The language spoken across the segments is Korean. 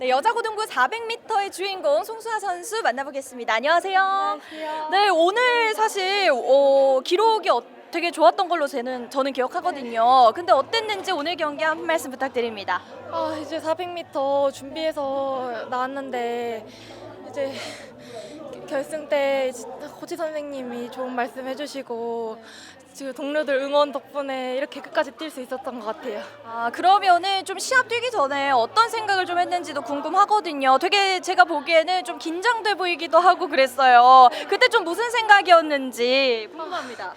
네, 여자 고등부 400m의 주인공 송수아 선수 만나보겠습니다. 안녕하세요. 안녕하세요. 네, 오늘 사실 어, 기록이 어, 되게 좋았던 걸로 저는, 저는 기억하거든요. 근데 어땠는지 오늘 경기 한 말씀 부탁드립니다. 아 이제 400m 준비해서 나왔는데 이제 결승 때 코치 선생님이 좋은 말씀 해주시고 지금 동료들 응원 덕분에 이렇게 끝까지 뛸 수 있었던 것 같아요. 아, 그러면은 좀 시합 뛰기 전에 어떤 생각을 좀 했는지도 궁금하거든요. 되게 제가 보기에는 좀 긴장돼 보이기도 하고 그랬어요. 그때 좀 무슨 생각이었는지 궁금합니다.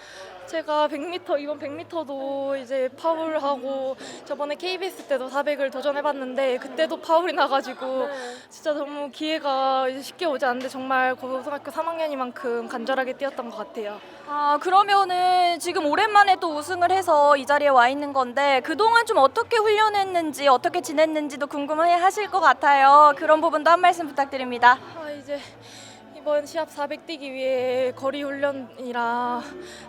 제가 100m 이번 100m도 이제 파울하고 저번에 KBS 때도 400을 도전해봤는데 그때도 파울이 나가지고 진짜 너무 기회가 이제 쉽게 오지 않는데 정말 고등학교 3학년이만큼 간절하게 뛰었던 것 같아요. 아, 그러면은 지금 오랜만에 또 우승을 해서 이 자리에 와 있는 건데 그동안 좀 어떻게 훈련했는지 어떻게 지냈는지도 궁금해 하실 것 같아요. 그런 부분도 한 말씀 부탁드립니다. 아 이제 이번 시합 400 뛰기 위해 거리 훈련이랑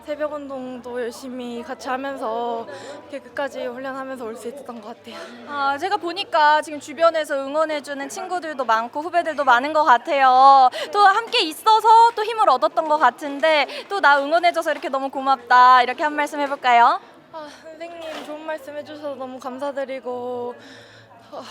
새벽 운동도 열심히 같이 하면서 이렇게 끝까지 훈련하면서 올 수 있었던 것 같아요. 아, 제가 보니까 지금 주변에서 응원해주는 친구들도 많고 후배들도 많은 것 같아요. 또 함께 있어서 또 힘을 얻었던 것 같은데 또 나 응원해줘서 이렇게 너무 고맙다. 이렇게 한 말씀 해볼까요? 아 선생님 좋은 말씀 해주셔서 너무 감사드리고 어,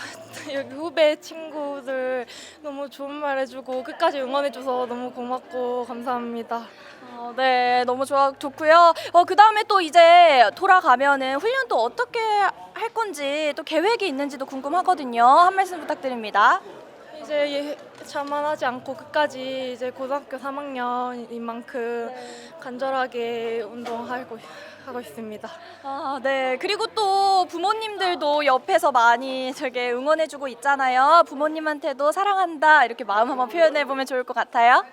여기 후배 친구들 너무 좋은 말 해주고 끝까지 응원해줘서 너무 고맙고 감사합니다. 어, 네, 너무 좋아 좋고요. 어, 그 다음에 또 이제 돌아가면은 훈련 또 어떻게 할 건지 또 계획이 있는지도 궁금하거든요. 한 말씀 부탁드립니다. 이제 예, 자만하지 않고 끝까지 이제 고등학교 3학년인 만큼 간절하게 운동하고 하고 있습니다. 아, 네. 그리고 또 부모님들도 옆에서 많이 저게 응원해주고 있잖아요. 부모님한테도 사랑한다 이렇게 마음 한번 표현해 보면 좋을 것 같아요.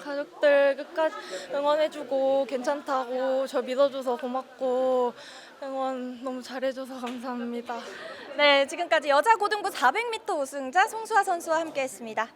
가족들 끝까지 응원해주고 괜찮다고 저 믿어줘서 고맙고 응원 너무 잘해줘서 감사합니다. 네, 지금까지 여자 고등부 400m 우승자 송수아 선수와 함께했습니다.